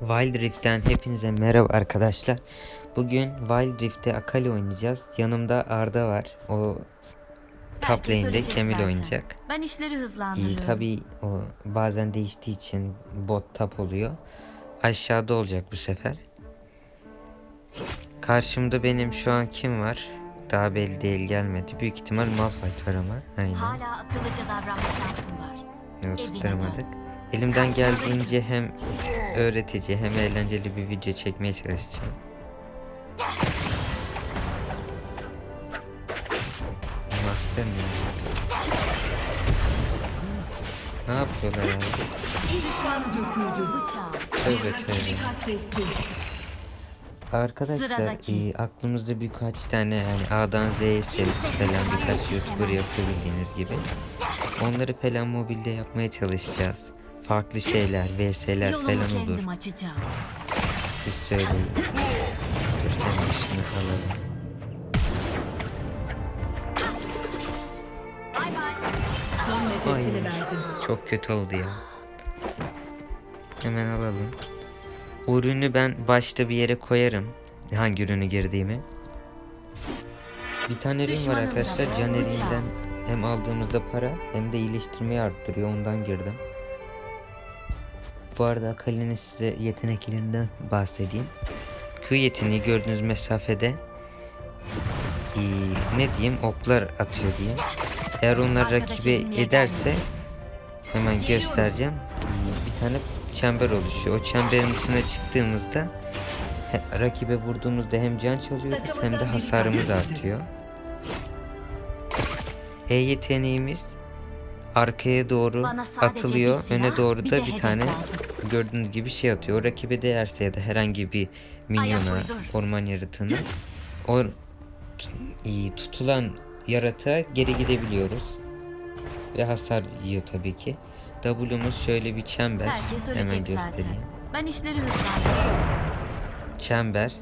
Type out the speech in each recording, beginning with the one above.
Wild Rift'ten hepinize merhaba arkadaşlar. Bugün Wild Rift'te Akali oynayacağız. Yanımda Arda var. O top lane'de Camille zaten. oynayacak. Ben işleri İyi hızlandırıyorum. tabi o bazen değiştiği için bot top oluyor. Aşağıda olacak bu sefer. Karşımda benim şu an kim var? Daha belli değil gelmedi. Büyük ihtimal Malphite var ama. Aynen. Hala akıllıca davranma şansın var. Yok tutturamadık. Elimden geldiğince hem öğretici hem eğlenceli bir video çekmeye çalışacağım. Master mi? Ne yapıyorlar? Bıçağım. Tövbe tövbe. Arkadaşlar e, aklımızda birkaç tane yani A'dan Z'ye serisi falan birkaç YouTuber yapıyor bildiğiniz gibi. Onları falan mobilde yapmaya çalışacağız. Farklı şeyler, VS'ler falan olur. Siz söyleyin. Dur hemen şunu alalım. Ay çok kötü oldu ya. Hemen alalım. O ürünü ben başta bir yere koyarım. Hangi ürünü girdiğimi. Bir tane ürün var arkadaşlar. da Can elinden hem aldığımızda para hem de iyileştirmeyi arttırıyor. Ondan girdim. Bu arada Akali'nin size yeteneklerinden bahsedeyim. Q yeteneği gördüğünüz mesafede ee, ne diyeyim oklar atıyor diyeyim. Eğer onlar rakibe ederse hemen göstereceğim. Bir tane çember oluşuyor. O çemberin dışına çıktığımızda rakibe vurduğumuzda hem can çalıyoruz hem de hasarımız artıyor. E yeteneğimiz arkaya doğru atılıyor. Öne doğru da bir tane. Gördüğünüz gibi şey atıyor. Rakibe değerse ya da herhangi bir minyona, orman yaratığına o t- iyi tutulan yaratığa geri gidebiliyoruz. Ve hasar yiyor tabii ki. W'muz şöyle bir çember. Hemen ölecek zaten. göstereyim. Ben işleri hızlandırıyorum. Çember.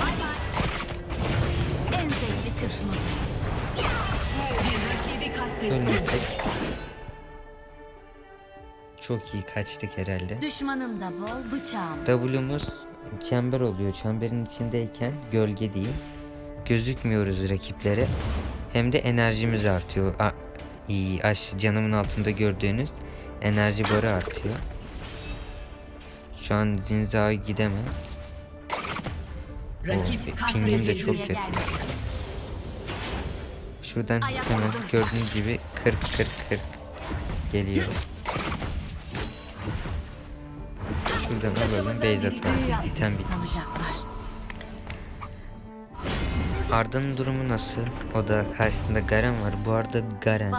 Bay Çok iyi kaçtık herhalde. Düşmanım da bol bıçağım. W'muz çember oluyor. Çemberin içindeyken gölge değil. Gözükmüyoruz rakiplere. Hem de enerjimiz artıyor. A iyi, aş canımın altında gördüğünüz enerji barı artıyor. Şu an Zinza'ya gidemem. O, pingim de çok kötü. Şuradan hemen gördüğünüz gibi 40 40 40 geliyor. Şuradan alalım base atalım. Item. Alacaklar. Arda'nın durumu nasıl? O da karşısında Garen var. Bu arada Garen,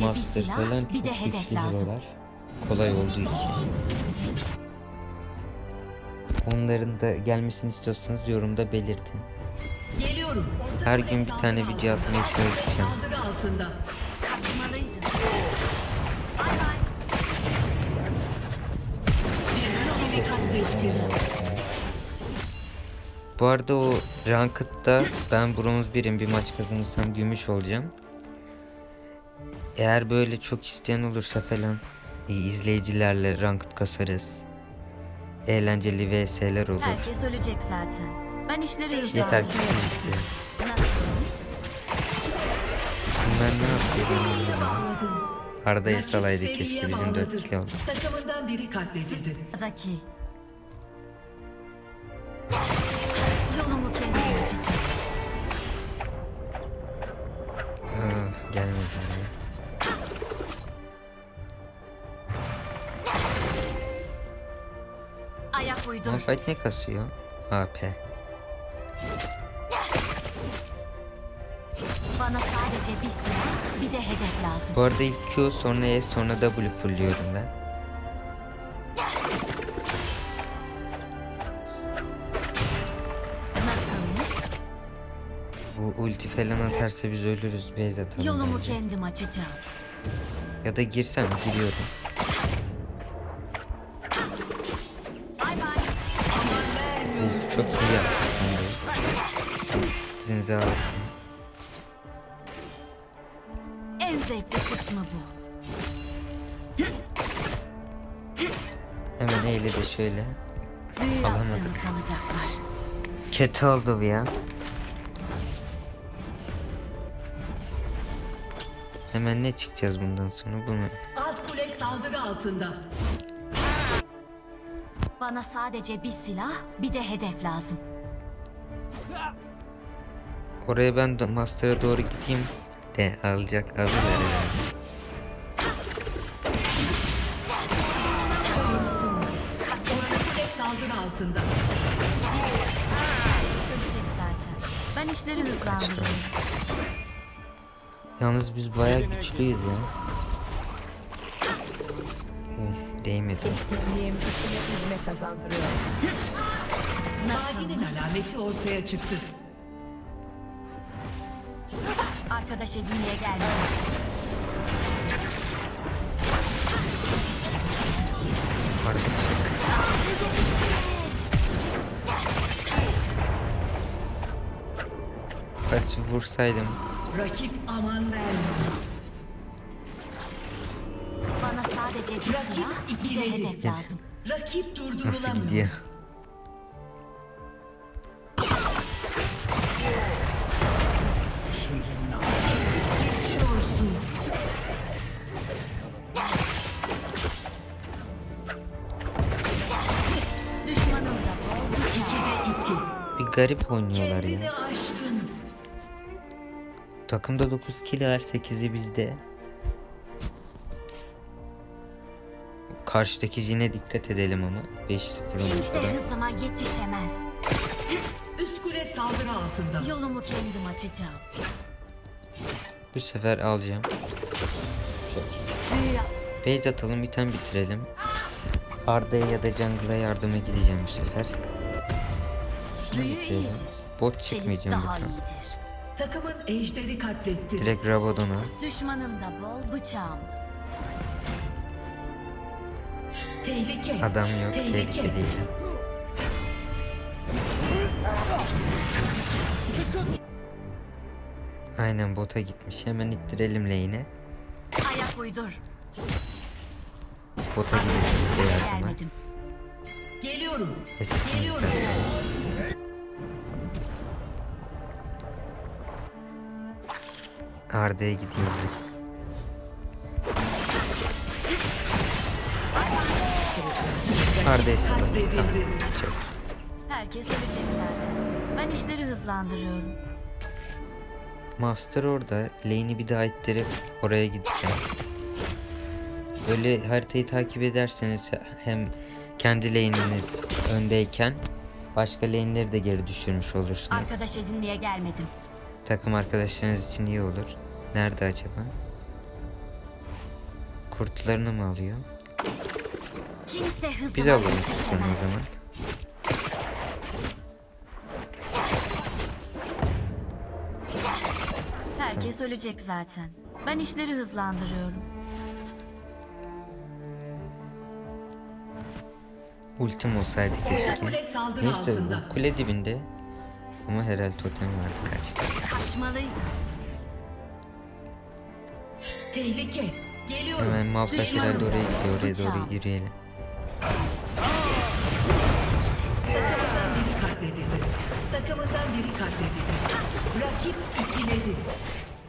Master falan bir çok de hedef güçlü lazım. hero'lar. Kolay olduğu için. Onların da gelmesini istiyorsanız yorumda belirtin. Geliyorum. Her gün bir tane video atmaya çalışacağım. Bu arada o Ranked'da ben bronz birim bir maç kazanırsam gümüş olacağım. Eğer böyle çok isteyen olursa falan izleyicilerle Ranked kasarız. Eğlenceli VS'ler olur. Herkes ölecek zaten. Ben işleri hızlandırıyorum. Yeter ki siz isteyin. Nasılmış? Bunlar ne yapıyor Arda'ya salaydı keşke bizim bağladı. 4 kill oldu. Takımından biri katledildi. Sıradaki. Yolumu. Ah, gelmedi. Ayak uydur. Malphite ne kasıyor? AP. Bir de hedef lazım. Bu arada ilk Q sonra E sonra W fullliyorum ben. Nasılmış? Bu ulti falan atarsa biz ölürüz. Base atalım Yolumu bence. kendim açacağım. Ya da girsem giriyorum. Uf, çok iyi yaptık şimdi. Şu zevkli kısmı bu. Neyle de şöyle. Büyü Alamadık. yaptığını sanacaklar. Kötü oldu bu ya. Hemen ne çıkacağız bundan sonra bunu? Alt kule saldırı altında. Bana sadece bir silah, bir de hedef lazım. Oraya ben de Master'a doğru gideyim de alacak alırlar herhalde. Altında. Zaten. Ben işleri hızlandırıyorum. Yalnız biz bayağı güçlüyüz ya. Of, değmedi. Keskinliğim içime izme kazandırıyor. Vadinin alameti ortaya çıktı. Arkadaş edinmeye geldim. Kaç vursaydım Rakip aman vermiyor. Bana sadece bir Rakip silah, bir de ikiledi. hedef lazım. Rakip nasıl durdurulamıyor. gidiyor? Garip oynuyorlar ya. Takımda 9 kill var 8'i bizde. Karşıdaki yine dikkat edelim ama 5-0 olmuş Kimse hızıma yetişemez. Üst kule saldırı altında. Yolumu kendim açacağım. Bu sefer alacağım. Büyü yap. Base atalım bir tane bitirelim. Arda'ya ya da jungle'a yardıma gideceğim bu sefer. Büyü iyi. bitirelim. Bot çıkmayacağım lütfen. Takımın ejderi katletti. Direkt Rabadon'a. Düşmanım da bol, bıçağım. Tehlike. Adam yok tehlike değil. Aynen bota gitmiş. Hemen ittirelim lane'e. Ayak uydur. Bota de yardıma. Geliyorum. Geliyorum. Arda'ya gideyim. Arda'ya salalım. Tamam. Herkes ölecek zaten. Ben işleri hızlandırıyorum. Master orada. Lane'i bir daha ittirip oraya gideceğim. Böyle haritayı takip ederseniz hem kendi lane'iniz öndeyken başka lane'leri de geri düşürmüş olursunuz. Arkadaş edinmeye gelmedim. Takım arkadaşlarınız için iyi olur. Nerede acaba? Kurtlarını mı alıyor? Biz alalım kurtlarını o zaman. Herkes ölecek zaten. Ben işleri hızlandırıyorum. Ultim olsaydı keşke. Neyse bu kule dibinde. Ama herhalde totem vardı kaçtı. Kaçmalıydım. Tehlike. Geliyorum. Hemen oraya da gidiyor. Oraya doğru yürüyelim. Takımından biri katledildi. Takımından biri katledildi. Rakip ikiledi.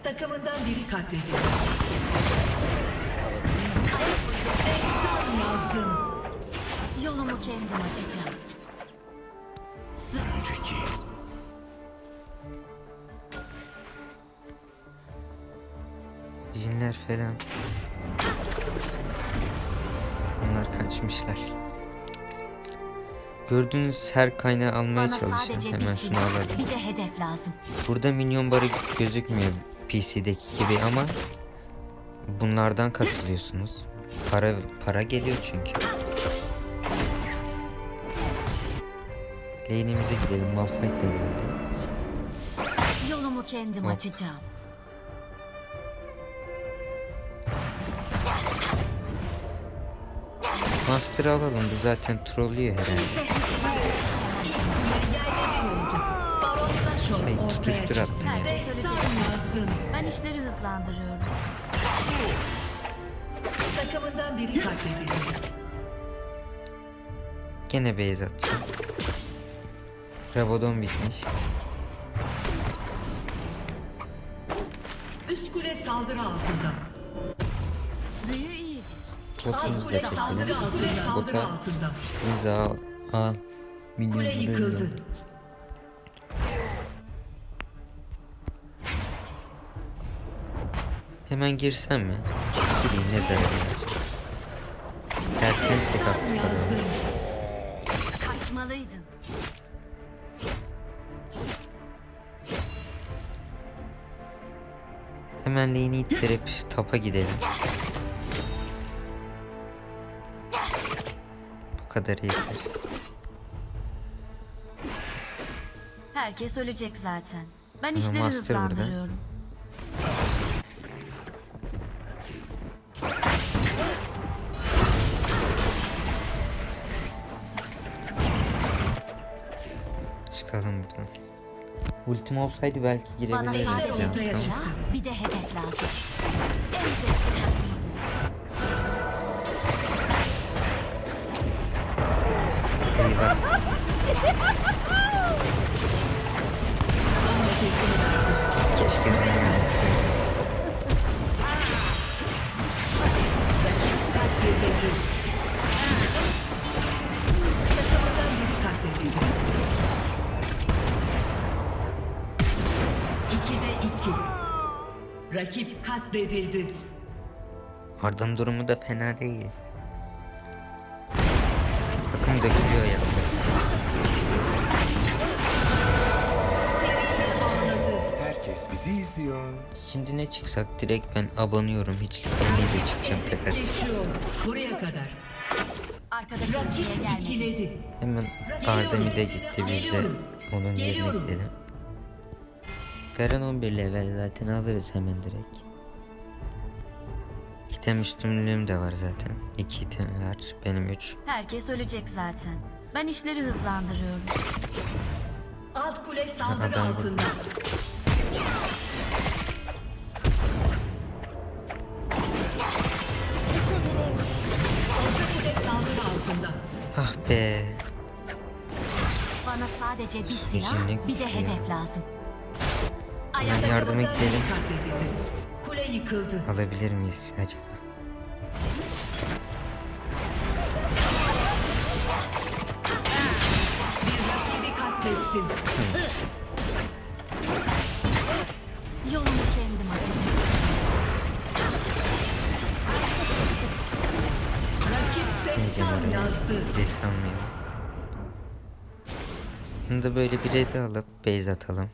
Takımından biri katledildi. Destan yazdım. Yolumu kendim açacağım. Sı- falan. Onlar kaçmışlar. Gördüğünüz her kaynağı almaya Bana çalışın. sadece bir Hemen şunu silah, alalım. bir de hedef lazım. Burada minyon barı gözükmüyor PC'deki gibi ama bunlardan kasılıyorsunuz. Para para geliyor çünkü. Lane'imize gidelim. Malphite de geldi. Yolumu kendim açacağım. Master'ı alalım. Bu zaten trollüyor herhalde. Ay, tutuştur attım ya. Ben işleri hızlandırıyorum. Takımından biri katledildi. Gene base atacağım. Rabadon bitmiş. Üst kule saldırı altında. Büyü Botumuzu da. Saldırı Bota. İza. Kule Milyonları yıkıldı. Hemen girsem mi? Gireyim ne zararı var. Erken tek attık oraya. Kaçmalıydın. Hemen lane'i ittirip tapa gidelim. Kadar yeter. Herkes ölecek zaten. Ben işleri Master burada. hızlandırıyorum. Çıkalım buradan. Ultim olsaydı belki Bana girebilirdim. sadece bir ortaya silah, bir de hedef lazım. Rakip katledildi. Arda'nın durumu da fena değil. Takım dökülüyor yalnız. Bizi izliyor. Şimdi ne çıksak direkt ben abanıyorum. Hiç de çıkacağım tekrar. Buraya kadar. Arkadaşım Rakip ikiledi. Hemen Arda mid'e gitti biz de onun yerine gidelim. Garen 11 level zaten alırız hemen direkt. İtem üstünlüğüm de var zaten. 2 item var. Benim 3. Herkes ölecek zaten. Ben işleri hızlandırıyorum. Alt kule saldırı altında. Ah be. Bana sadece bir silah, bir de güçlü ya. hedef lazım. Hemen yardıma gidelim. katledildi. Kule yıkıldı. Alabilir miyiz acaba? Bir rakibi katlettin. Risk almayalım. Aslında böyle bir red alıp base atalım.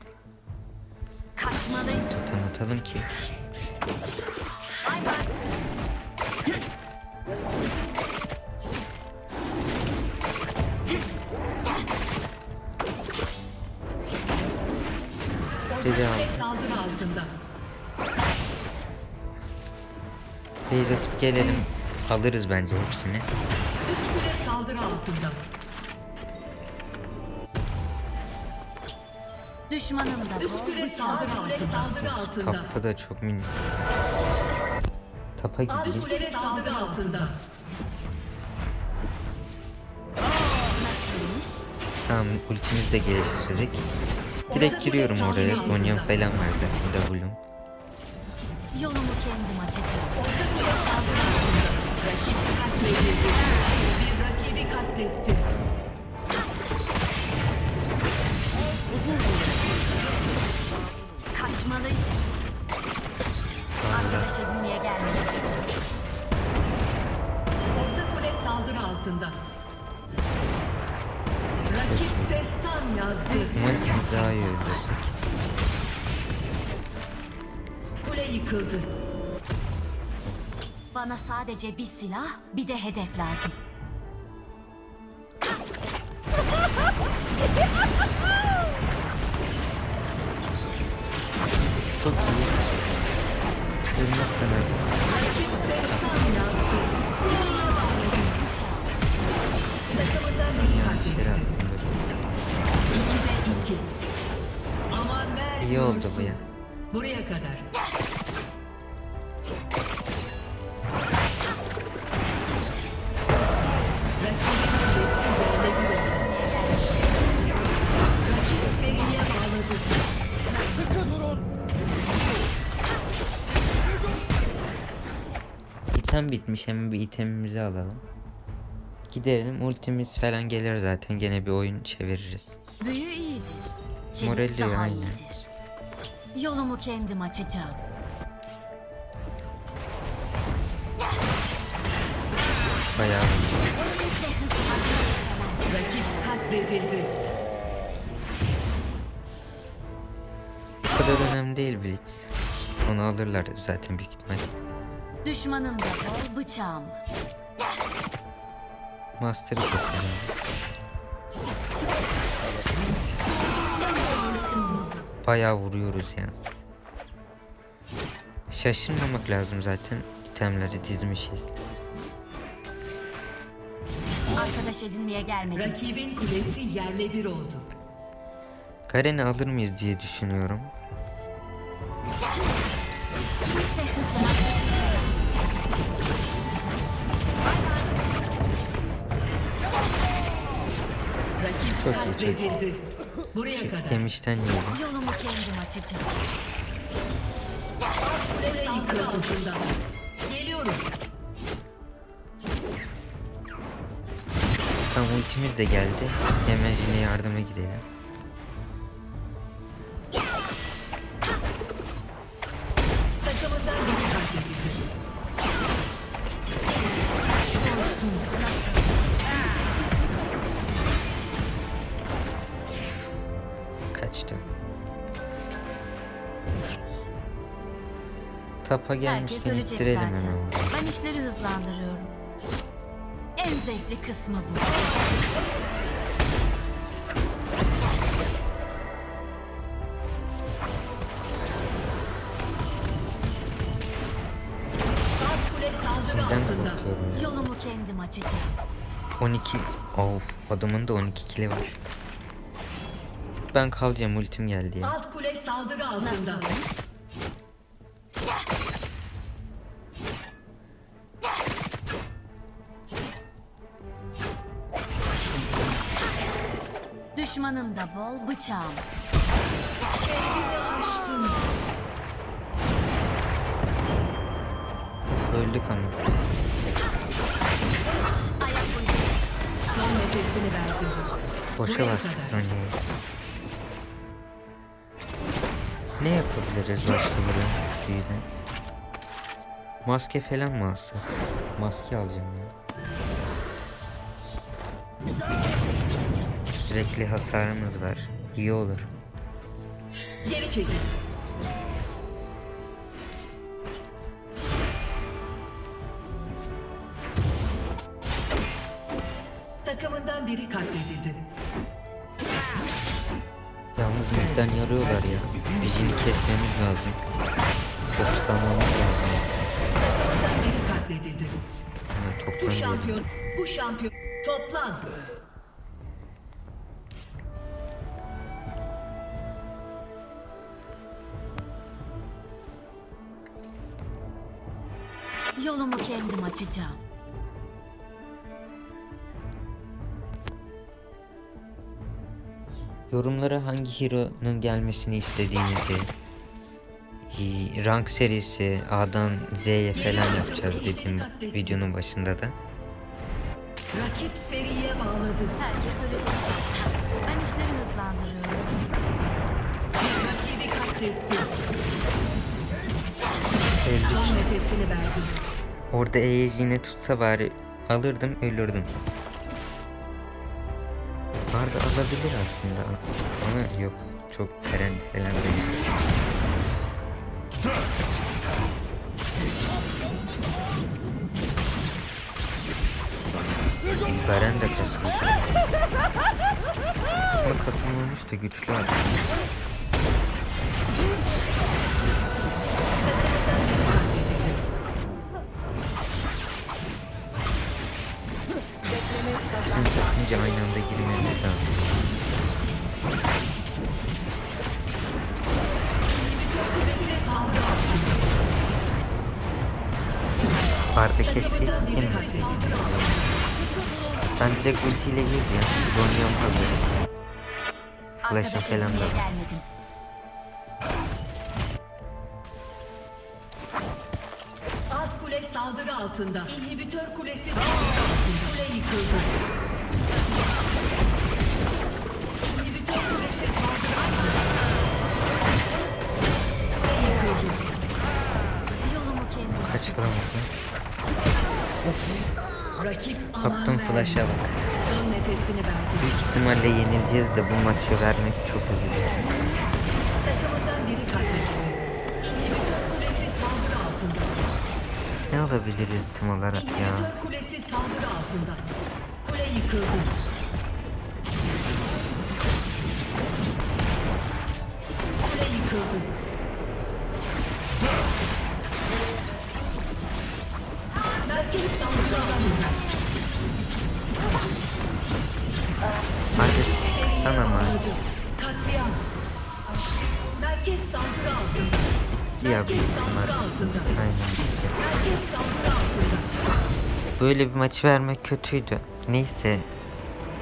Totem atalım ki. Red'i aldım. Base atıp gelelim. Alırız bence hepsini. Saldırı altında. Düşmanım da Üst kule saldırı altında. Saldırı altında. Tapta da çok min. Tapa Alt gideyim. kule saldırı altında. Tamam ultimizi de geliştirdik. Direkt giriyorum oraya. Zonya'm falan var zaten W'm. Yolumu kendim açacağım. Rakip. Bir rakibi katletti. Kaçmalıyım. Arkadaşım niye gelmedi? Orta kule saldırı altında. Rakip destan yazdı. Umarım Ziza'yı öldürecek. Kule yıkıldı. Bana sadece bir silah, bir de hedef lazım. iyi oldu bu ya. Buraya kadar. İtem bitmiş hemen bir itemimizi alalım. Gidelim ultimiz falan gelir zaten gene bir oyun çeviririz. Büyü iyidir. Morelli aynı. Iyidir. Yolumu kendim açacağım. Bayağı Rakip katledildi. Bu kadar önemli değil Blitz. Onu alırlar zaten büyük ihtimal. Düşmanım da bol bıçağım. Master'ı keselim. Bayağı vuruyoruz ya. Şaşırmamak lazım zaten. İtemleri dizmişiz. Arkadaş edinmeye gelmedim. Rakibin kulesi yerle bir oldu. Garen'i alır mıyız diye düşünüyorum. Kimse Çok iyi, çok iyi. Buraya Şey, kadar. yemişten yiyelim. yolumu kendim açacağım. Geliyorum. Tamam ultimiz de geldi. Hemen yine yardıma gidelim. Tapa Herkes gelmişken ölecek ittirelim zaten. hemen. Ben işleri hızlandırıyorum. En zevkli kısmı bu. Alt kule saldırı Sizden de altında. korkuyorum ya. Yolumu kendim açacağım. 12. Of adamın da 12 kili var. Ben kalacağım ultim geldi ya. Alt kule saldırı altında. Nasıl? Düşmanım da bol bıçağım. Uf öldük ama. Son nefesini. Boşa Buraya bastık. Zonya'yı. Ne yapabiliriz başka böyle büyüden? Maske falan mı alsak? Maske alacağım ya. Sürekli hasarımız var. İyi olur. Geri çekil. Takımından biri katledildi. Yalnız midden yarıyorlar ya. Bizini kesmemiz lazım. Fokuslanmamız lazım. Takımından biri katledildi. Bu şampiyon, bu şampiyon. Toplan. Yolumu kendim açacağım. Yorumlara hangi hero'nun gelmesini istediğinizi, i- rank serisi A'dan Z'ye falan yapacağız dediğim videonun başında da. Rakip seriye bağladı. Herkes ölecek. Ben işleri hızlandırıyorum. Bir rakibi katletti. Öldük. Son nefesini verdi. Orada E'ye yine tutsa bari alırdım ölürdüm. Vardı alabilir aslında ama yok çok peren falan değil. Beren de kasıldı. Aslında kasılmamış da güçlü adam. Bizim takımca aynı anda girmemiz lazım. Arda keşke girmesin. Ben direkt ultiyle gireceğim. Zonya'm hazır. Arkadaş selam da. gelmedim. Altında. İnhibitör kulesi altında. Kule yıkıldı. İnhibitör kulesi yıkıldı. Yolumu kendim. Kaç alamadım. Rakip alan Attım flash'a bak. Büyük ihtimalle yenileceğiz de bu maçı vermek çok üzücü. Takımından biri katledildi. Alabiliriz tim olarak ya? Kulesi saldırı altında. Kule yıkıldı. Kule yıkıldı. Merkez saldırı altında. Hadi sana mı? Katliam. Merkez saldırı altında. Ya altında. Aynen. Böyle bir maçı vermek kötüydü. Neyse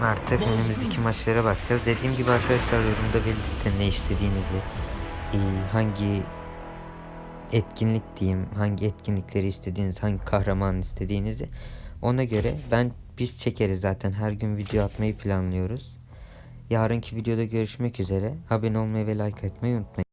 artık önümüzdeki maçlara bakacağız. Dediğim gibi arkadaşlar yorumda belirtin ne istediğinizi. Ee, hangi etkinlik diyeyim, hangi etkinlikleri istediğiniz, hangi kahraman istediğinizi. Ona göre ben biz çekeriz zaten. Her gün video atmayı planlıyoruz. Yarınki videoda görüşmek üzere. Abone olmayı ve like atmayı unutmayın.